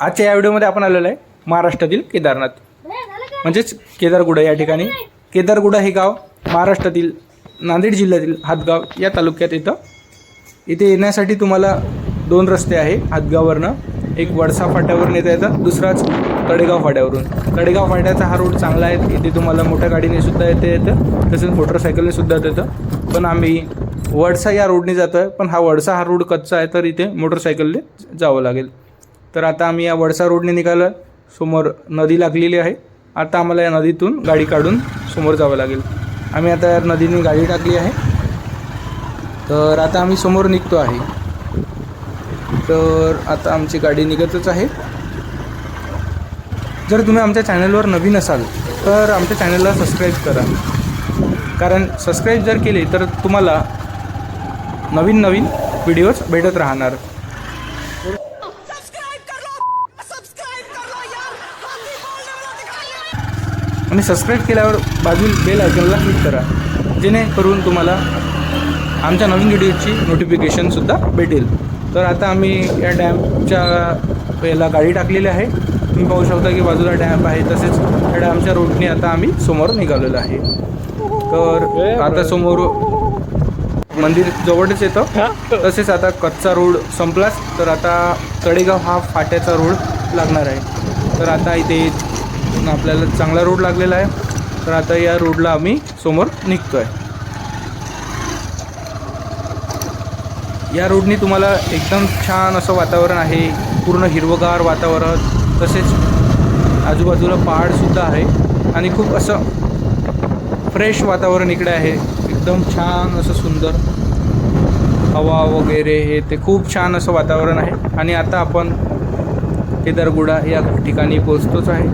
आजच्या या व्हिडिओमध्ये आपण आलेलो आहे महाराष्ट्रातील केदारनाथ. म्हणजेच केदारगुडा या ठिकाणी. केदारगुडा हे गाव महाराष्ट्रातील नांदेड जिल्ह्यातील हातगाव या तालुक्यात येतं. इथे येण्यासाठी तुम्हाला दोन रस्ते आहे हातगाववरनं. एक वडसा फाट्यावरून येता येतं दुसराच तडेगाव फाट्यावरून. तडेगाव फाट्याचा हा रोड चांगला आहे. इथे तुम्हाला मोठ्या गाडीने सुद्धा येता येतं तसेच मोटरसायकलने सुद्धा येतं पण आम्ही वडसा या रोडने जातो आहे पण हा वडसा हा रोड कच्चा आहे तर इथे मोटरसायकलने जावं लागेल. तर आता आम्ही या वडसा रोडने निघालो समोर नदी लागलेली आहे. आता आम्हाला या नदीतून गाडी काढून समोर जावं लागेल. आम्ही आता या नदीने गाडी टाकली आहे. तर आता आम्ही समोर निघतो आहे. तर आता आमची गाडी निघतच आहे. जर तुम्ही आमच्या चॅनलवर नवीन असाल तर आमच्या चॅनलला सबस्क्राईब करा. कारण सबस्क्राईब जर केले तर तुम्हाला नवीन नवीन व्हिडिओज भेटत राहणार. आणि सबस्क्राईब केल्यावर बाजूल बेल आयकॉनला क्लिक करा. जेणेकरून तुम्हाला आमच्या नवीन व्हिडिओची नोटिफिकेशनसुद्धा भेटेल. तर आता आम्ही या डॅमच्या याला गाडी टाकलेली आहे. तुम्ही पाहू शकता की बाजूला डॅम आहे तसेच या डॅमच्या रोडने आता आम्ही समोर निघालेलो आहे. तर आता समोर मंदिर जवळच येतं. तसेच आता कच्चा रोड संपलाच. तर आता तळेगाव हा फाट्याचा रोड लागणार आहे. तर आता इथे आपल्याला चांगला रोड लागलेला आहे. तर आता या रोडला आम्ही समोर निघतो आहे या रोडनी तुम्हाला एकदम छान असं वातावरण आहे. पूर्ण हिरवगार वातावरण तसेच आजूबाजूला पहाडसुद्धा आहे. आणि खूप असं फ्रेश वातावरण इकडे आहे. एकदम छान असं सुंदर हवा वगैरे हे ते खूप छान असं वातावरण आहे. आणि आता आपण केदारगुडा या ठिकाणी पोचतोच आहे.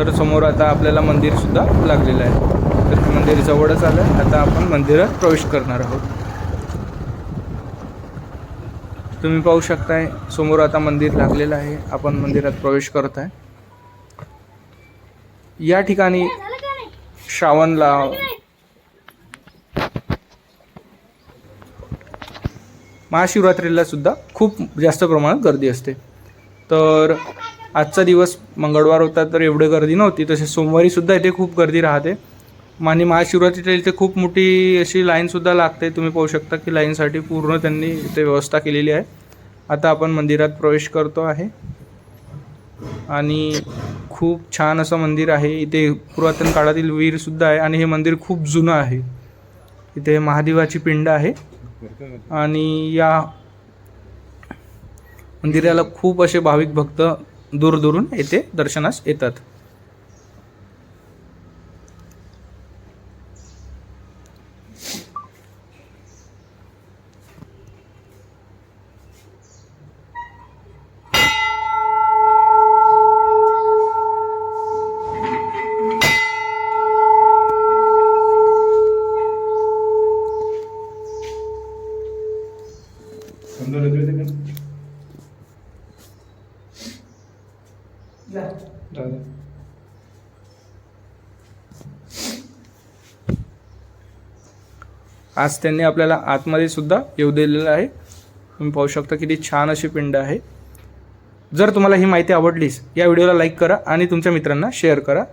तर समोर आता आपल्याला मंदिरसुद्धा लागलेलं आहे. तर ते मंदिर जवळच आलं. आहे आता आपण मंदिरात प्रवेश करणार आहोत. तुम्ही पाहू शकताय समोर आता मंदिर लागलेलं आहे. आपण मंदिरात प्रवेश करत आहे. या ठिकाणी श्रावणला महाशिवरात्रीला सुद्धा खूप जास्त प्रमाणात गर्दी असते. तर आजचा दिवस मंगळवार होता तर एवढी गर्दी नव्हती. तसे सोमवारी सुद्धा इथे खूप गर्दी राहते. आणि महाशिवरात्रीच्या इथे खूप मोठी अशी लाईनसुद्धा लागते. तुम्ही पाहू शकता की लाईनसाठी पूर्ण त्यांनी इथे व्यवस्था केलेली आहे. आता आपण मंदिरात प्रवेश करतो आहे. आणि खूप छान असं मंदिर आहे. इथे पुरातन काळातील वीरसुद्धा आहे. आणि हे मंदिर खूप जुनं आहे. इथे महादेवाची पिंड आहे. आणि या मंदिराला खूप असे भाविक भक्त दूरदूरून येथे दर्शनास येतात. आज त्यांनी आपल्याला आतमध्ये सुद्धा येऊ दिलेलं आहे. तुम्ही पाहू शकता किती छान अशी पिंड आहे. जर तुम्हाला ही माहिती आवडलीस या व्हिडिओला लाईक करा आणि तुमच्या मित्रांना शेअर करा.